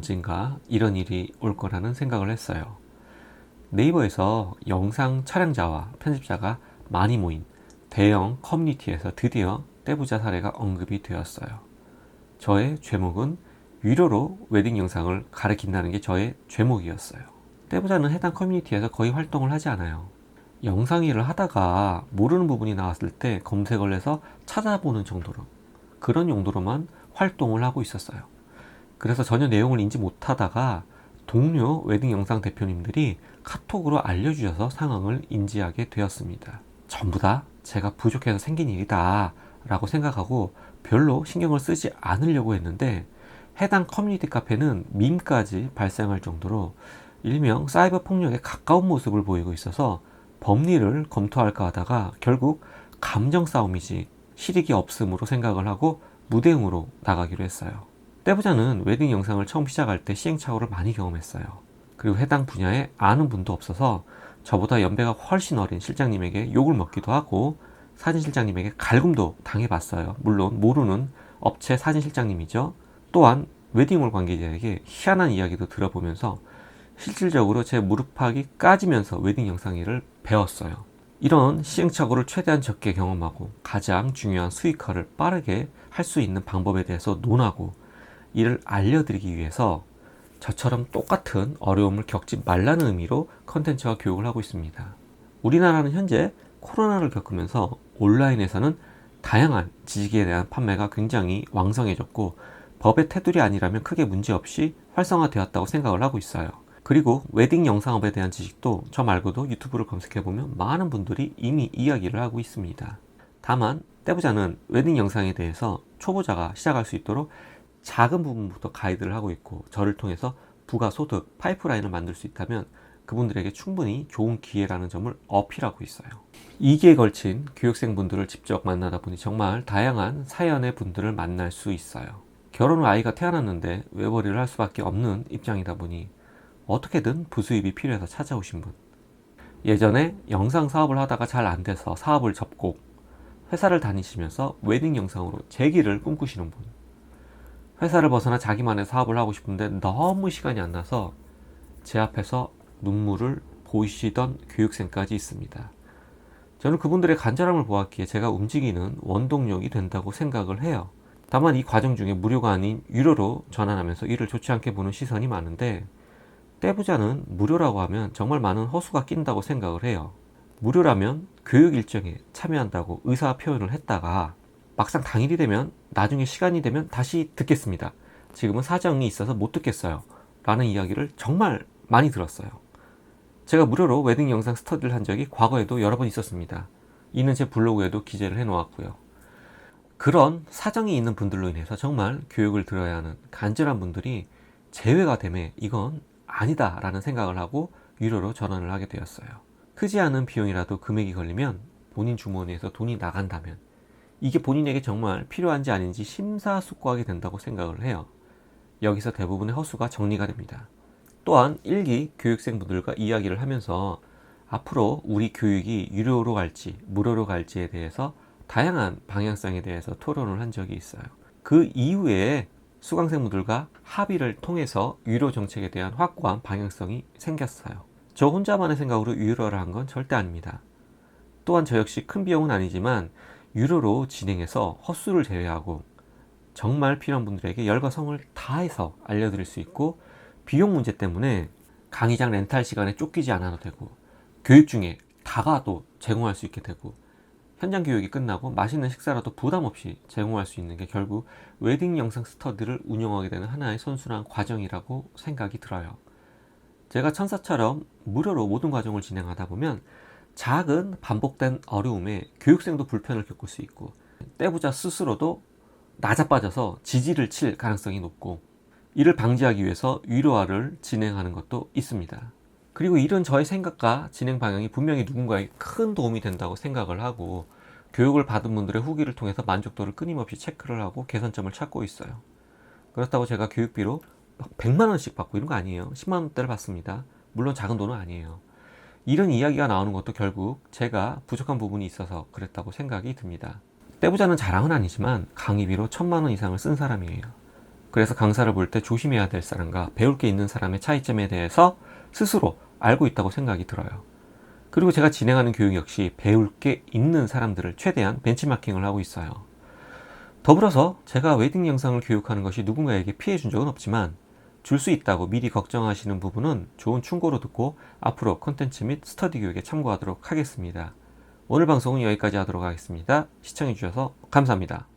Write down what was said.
언젠가 이런 일이 올 거라는 생각을 했어요. 네이버에서 영상 촬영자와 편집자가 많이 모인 대형 커뮤니티에서 드디어 떼부자 사례가 언급이 되었어요. 저의 제목은 유료로 웨딩 영상을 가르친다는 게 저의 제목이었어요. 떼부자는 해당 커뮤니티에서 거의 활동을 하지 않아요. 영상 일을 하다가 모르는 부분이 나왔을 때 검색을 해서 찾아보는 정도로 그런 용도로만 활동을 하고 있었어요. 그래서 전혀 내용을 인지 못하다가 동료 웨딩 영상 대표님들이 카톡으로 알려주셔서 상황을 인지하게 되었습니다. 전부 다 제가 부족해서 생긴 일이다 라고 생각하고 별로 신경을 쓰지 않으려고 했는데 해당 커뮤니티 카페는 밈까지 발생할 정도로 일명 사이버 폭력에 가까운 모습을 보이고 있어서 법리를 검토할까 하다가 결국 감정 싸움이지 실익이 없음으로 생각을 하고 무대응으로 나가기로 했어요. 떼부자는 웨딩 영상을 처음 시작할 때 시행착오를 많이 경험했어요. 그리고 해당 분야에 아는 분도 없어서 저보다 연배가 훨씬 어린 실장님에게 욕을 먹기도 하고 사진 실장님에게 갈굼도 당해봤어요. 물론 모르는 업체 사진 실장님이죠. 또한 웨딩홀 관계자에게 희한한 이야기도 들어보면서 실질적으로 제 무릎팍이 까지면서 웨딩 영상 일을 배웠어요. 이런 시행착오를 최대한 적게 경험하고 가장 중요한 수익화를 빠르게 할 수 있는 방법에 대해서 논하고 이를 알려드리기 위해서 저처럼 똑같은 어려움을 겪지 말라는 의미로 컨텐츠와 교육을 하고 있습니다. 우리나라는 현재 코로나를 겪으면서 온라인에서는 다양한 지식에 대한 판매가 굉장히 왕성해졌고 법의 테두리 아니라면 크게 문제없이 활성화되었다고 생각을 하고 있어요. 그리고 웨딩 영상업에 대한 지식도 저 말고도 유튜브를 검색해보면 많은 분들이 이미 이야기를 하고 있습니다. 다만 떼부자는 웨딩 영상에 대해서 초보자가 시작할 수 있도록 작은 부분부터 가이드를 하고 있고 저를 통해서 부가 소득 파이프라인을 만들 수 있다면 그분들에게 충분히 좋은 기회라는 점을 어필하고 있어요. 2기에 걸친 교육생분들을 직접 만나다 보니 정말 다양한 사연의 분들을 만날 수 있어요. 결혼 후 아이가 태어났는데 외벌이를 할 수밖에 없는 입장이다 보니 어떻게든 부수입이 필요해서 찾아오신 분. 예전에 영상 사업을 하다가 잘 안 돼서 사업을 접고 회사를 다니시면서 웨딩 영상으로 재기를 꿈꾸시는 분. 회사를 벗어나 자기만의 사업을 하고 싶은데 너무 시간이 안 나서 제 앞에서 눈물을 보이시던 교육생까지 있습니다. 저는 그분들의 간절함을 보았기에 제가 움직이는 원동력이 된다고 생각을 해요. 다만 이 과정 중에 무료가 아닌 유료로 전환하면서 이를 좋지 않게 보는 시선이 많은데 떼부자는 무료라고 하면 정말 많은 허수가 낀다고 생각을 해요. 무료라면 교육 일정에 참여한다고 의사 표현을 했다가 막상 당일이 되면 나중에 시간이 되면 다시 듣겠습니다. 지금은 사정이 있어서 못 듣겠어요. 라는 이야기를 정말 많이 들었어요. 제가 무료로 웨딩 영상 스터디를 한 적이 과거에도 여러 번 있었습니다. 이는 제 블로그에도 기재를 해 놓았고요. 그런 사정이 있는 분들로 인해서 정말 교육을 들어야 하는 간절한 분들이 제외가 되매 이건 아니다라는 생각을 하고 유료로 전환을 하게 되었어요. 크지 않은 비용이라도 금액이 걸리면 본인 주머니에서 돈이 나간다면 이게 본인에게 정말 필요한지 아닌지 심사숙고하게 된다고 생각을 해요. 여기서 대부분의 허수가 정리가 됩니다. 또한 일기 교육생분들과 이야기를 하면서 앞으로 우리 교육이 유료로 갈지 무료로 갈지에 대해서 다양한 방향성에 대해서 토론을 한 적이 있어요. 그 이후에 수강생분들과 합의를 통해서 유료 정책에 대한 확고한 방향성이 생겼어요. 저 혼자만의 생각으로 유료를 한 건 절대 아닙니다. 또한 저 역시 큰 비용은 아니지만 유료로 진행해서 헛수를 제외하고 정말 필요한 분들에게 열과 성을 다해서 알려드릴 수 있고 비용 문제 때문에 강의장 렌탈 시간에 쫓기지 않아도 되고 교육 중에 다가도 제공할 수 있게 되고 현장 교육이 끝나고 맛있는 식사라도 부담 없이 제공할 수 있는 게 결국 웨딩 영상 스터디를 운영하게 되는 하나의 선순환 과정이라고 생각이 들어요. 제가 천사처럼 무료로 모든 과정을 진행하다 보면 작은 반복된 어려움에 교육생도 불편을 겪을 수 있고 떼부자 스스로도 나자빠져서 지지를 칠 가능성이 높고 이를 방지하기 위해서 유료화를 진행하는 것도 있습니다. 그리고 이런 저의 생각과 진행 방향이 분명히 누군가에게 큰 도움이 된다고 생각을 하고 교육을 받은 분들의 후기를 통해서 만족도를 끊임없이 체크를 하고 개선점을 찾고 있어요. 그렇다고 제가 교육비로 100만 원씩 받고 이런 거 아니에요. 10만 원대를 받습니다. 물론 작은 돈은 아니에요. 이런 이야기가 나오는 것도 결국 제가 부족한 부분이 있어서 그랬다고 생각이 듭니다. 떼부자는 자랑은 아니지만 강의비로 천만 원 이상을 쓴 사람이에요. 그래서 강사를 볼 때 조심해야 될 사람과 배울 게 있는 사람의 차이점에 대해서 스스로 알고 있다고 생각이 들어요. 그리고 제가 진행하는 교육 역시 배울 게 있는 사람들을 최대한 벤치마킹을 하고 있어요. 더불어서 제가 웨딩 영상을 교육하는 것이 누군가에게 피해 준 적은 없지만 줄 수 있다고 미리 걱정하시는 부분은 좋은 충고로 듣고 앞으로 컨텐츠 및 스터디 교육에 참고하도록 하겠습니다. 오늘 방송은 여기까지 하도록 하겠습니다. 시청해주셔서 감사합니다.